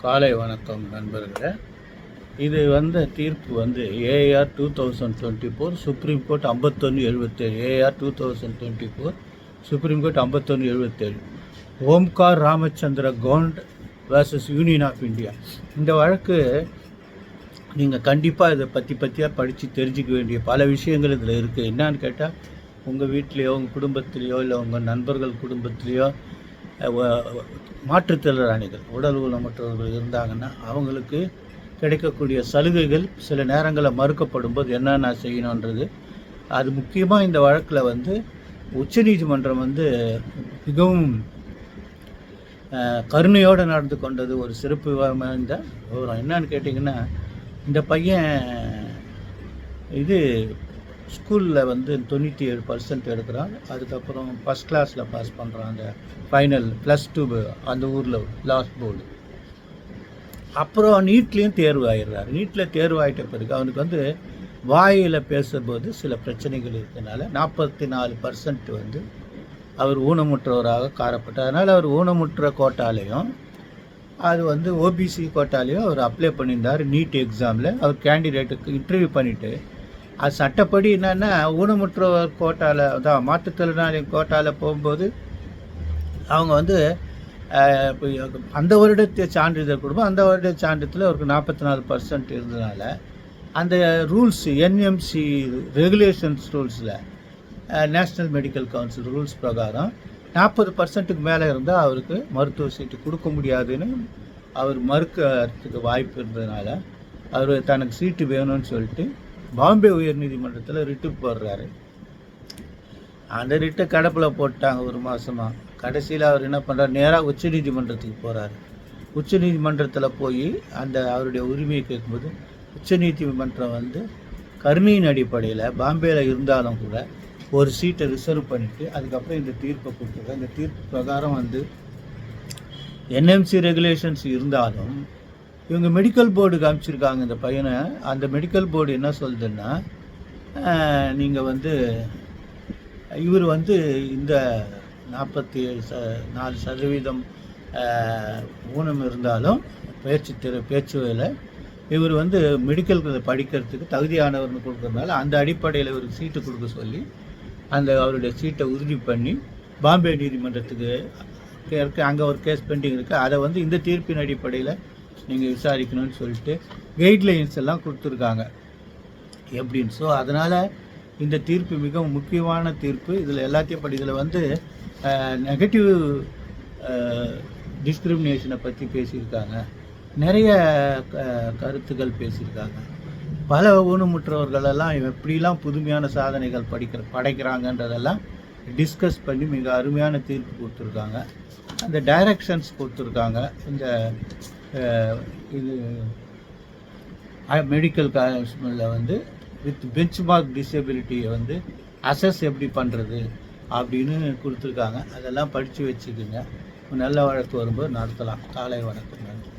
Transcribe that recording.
காலை வணக்கம் நண்பர்களே. இது வந்த தீர்ப்பு வந்து AR two thousand twenty four supreme court ஐம்பத்தொன்று எழுபத்தேழு AR two thousand twenty four supreme court ஐம்பத்தொன்று எழுபத்தேழு Omkar Ramachandra Gond versus union of India இந்த வழக்கு நீங்கள் கண்டிப்பாக இதை பற்றி பற்றியாக படித்து தெரிஞ்சிக்க வேண்டிய பல விஷயங்கள் இதில் இருக்குது என்னன்னு கேட்டால் உங்கள் வீட்லேயோ உங்கள் குடும்பத்துலேயோ இல்லை உங்கள் நண்பர்கள் குடும்பத்துலேயோ மாற்றுத்திறனாளிகள் உடல் ஊனமற்றவர்கள் இருந்தாங்கன்னா அவங்களுக்கு கிடைக்கக்கூடிய சலுகைகள் சில நேரங்களில் மறுக்கப்படும் போது என்னென்ன செய்யணுன்றது. அது முக்கியமாக இந்த வழக்கில் வந்து உச்சநீதிமன்றம் வந்து மிகவும் கருணையோடு நடந்து கொண்டது ஒரு சிறப்பு வாய்ந்த விவரம். என்னன்னு கேட்டிங்கன்னா இந்த பையன் இது ஸ்கூலில் வந்து தொண்ணூற்றி ஏழு பர்சன்ட் எடுக்கிறான் அதுக்கப்புறம் ஃபஸ்ட் கிளாஸில் பாஸ் பண்ணுறான் அந்த ஃபைனல் ப்ளஸ் டூ அந்த ஊரில் லாஸ்ட் போர்டு அப்புறம் நீட்லேயும் தேர்வு ஆயிடுறாரு. நீட்டில் தேர்வு ஆகிட்ட பிறகு அவனுக்கு வந்து வாயில் பேசும்போது சில பிரச்சனைகள் இருக்கனால நாற்பத்தி நாலு பர்சன்ட் வந்து அவர் ஊனமுற்றவராக காரப்பட்டார் அதனால் அவர் ஊனமுற்ற கோட்டாலையும் அது வந்து ஓபிசி கோட்டாலையும் அவர் அப்ளை பண்ணியிருந்தார் நீட் எக்ஸாமில் அவர் கேண்டிடேட்டுக்கு இன்டர்வியூ பண்ணிவிட்டு அது சட்டப்படி என்னென்னா ஊனமுற்றவர் கோட்டாவில் அதான் மாற்றுத்திறனாளி கோட்டாவில் போகும்போது அவங்க வந்து இப்போ அந்த வருடத்தை சான்றிதழ் கொடுப்போம் அந்த வருட சான்றிதழில் அவருக்கு நாற்பத்தி நாலு பர்சன்ட் இருந்ததுனால அந்த ரூல்ஸ் என்எம்சி ரெகுலேஷன்ஸ் ரூல்ஸில் நேஷ்னல் மெடிக்கல் கவுன்சில் ரூல்ஸ் பிரகாரம் நாற்பது பர்சன்ட்டுக்கு மேலே இருந்தால் அவருக்கு மருத்துவ சீட்டு கொடுக்க முடியாதுன்னு அவர் மறுக்கிறதுக்கு வாய்ப்பு இருந்ததுனால அவர் தனக்கு சீட்டு வேணும்னு சொல்லிட்டு பாம்பே உயர்நீதிமன்றத்தில் ரிட்டு போடுறாரு. அந்த ரிட்டை கடப்பில் போட்டாங்க ஒரு மாதமாக கடைசியில் அவர் என்ன பண்ணுறார் நேராக உச்ச நீதிமன்றத்துக்கு போகிறாரு உச்ச நீதிமன்றத்தில் போய் அந்த அவருடைய உரிமையை கேட்கும்போது உச்சநீதிமன்றம் வந்து கருணையின் அடிப்படையில் பாம்பேயில் இருந்தாலும் கூட ஒரு சீட்டை ரிசர்வ் பண்ணிவிட்டு அதுக்கப்புறம் இந்த தீர்ப்பை கொடுத்துருக்காங்க இந்த தீர்ப்பு பிரகாரம் வந்து என்எம்சி ரெகுலேஷன்ஸ் இருந்தாலும் இவங்க மெடிக்கல் போர்டு காமிச்சிருக்காங்க இந்த பையனை. அந்த மெடிக்கல் போர்டு என்ன சொல்லுதுன்னா நீங்கள் வந்து இவர் வந்து இந்த நாற்பத்தி ஏழு ச நாலு சதவீதம் ஊனம் இருந்தாலும் பேச்சு திற பேச்சுவில் இவர் வந்து மெடிக்கல் படிக்கிறதுக்கு தகுதியானவர்னு கொடுக்குறதுனால அந்த அடிப்படையில் இவருக்கு சீட்டு கொடுக்க சொல்லி அந்த அவருடைய சீட்டை உறுதி பண்ணி பாம்பே நீதிமன்றத்துக்கு இருக்குது அங்கே ஒரு கேஸ் பெண்டிங் இருக்குது அதை வந்து இந்த தீர்ப்பின் அடிப்படையில் நீங்கள் விசாரிக்கணும்னு சொல்லிட்டு கைட்லைன்ஸ் எல்லாம் கொடுத்துருக்காங்க. எப்படின்னு ஸோ அதனால் இந்த தீர்ப்பு மிகவும் முக்கியமான தீர்ப்பு. இதில் எல்லாத்தையும் படி இதில் வந்து நெகட்டிவ் டிஸ்கிரிமினேஷனை பற்றி பேசியிருக்காங்க. நிறைய க- கருத்துக்கள் பேசியிருக்காங்க. பல ஊனமுற்றவர்களெல்லாம் எப்படிலாம் புதுமையான சாதனைகள் படிக்கிற படைக்கிறாங்கன்றதெல்லாம் டிஸ்கஸ் பண்ணி மிக அருமையான தீர்ப்பு கொடுத்துருக்காங்க. அந்த டைரக்ஷன்ஸ் கொடுத்துருக்காங்க. இந்த இது மெடிக்கல் காலேஜில் வந்து வித் பெஞ்ச் மார்க் டிசபிலிட்டியை வந்து அசஸ் எப்படி பண்ணுறது அப்படின்னு கொடுத்துருக்காங்க. அதெல்லாம் படித்து வச்சுக்கோங்க. நல்ல வழக்கு வரும்போது நடத்தலாம். காலை வணக்கம் நன்றி.